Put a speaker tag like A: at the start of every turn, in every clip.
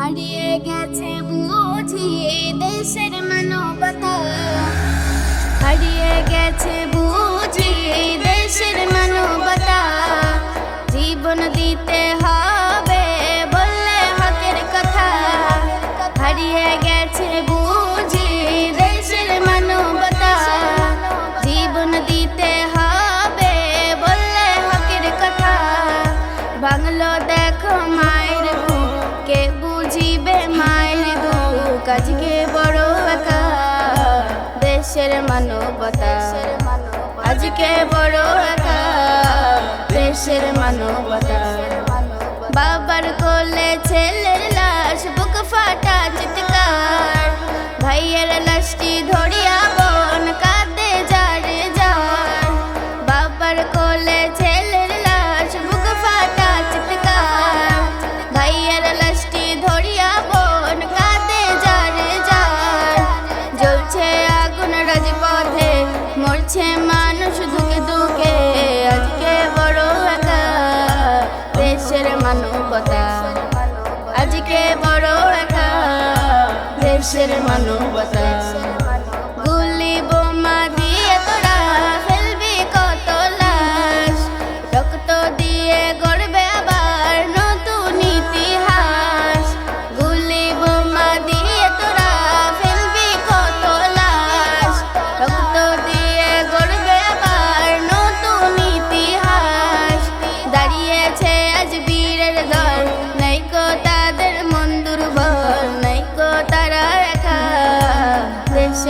A: হারিয়ে গেছে বুঝি এই দেশের মানবতা। হারিয়ে গেছে আজকে বড় একা, দেশের মানবতা। আজকে বড় একা, দেশের মানবতা। বাবার কোলে ছেলের লাশ, বুক ফাটা চিৎকার। ভাইয়ের লাশটি ধরিয়া বন কাঁদে যারে যার। বাবার কোলে মানবতা। আজকে বড় একা দেশের মানবতা।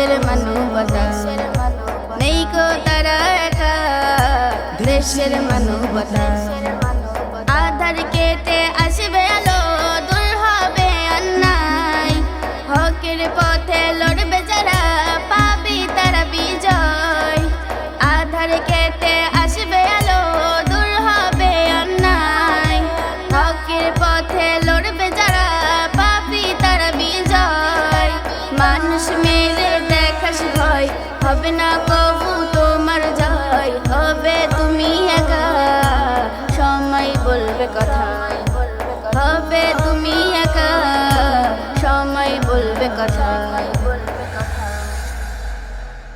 A: দেশের মানবতা নেইকো তারা একা। দেশের মানবতা হবে না কবু, তোমার জয় হবে, তুমি একা। সময় বলবে কথা, হবে তুমি একা। সময় বলবে কথা।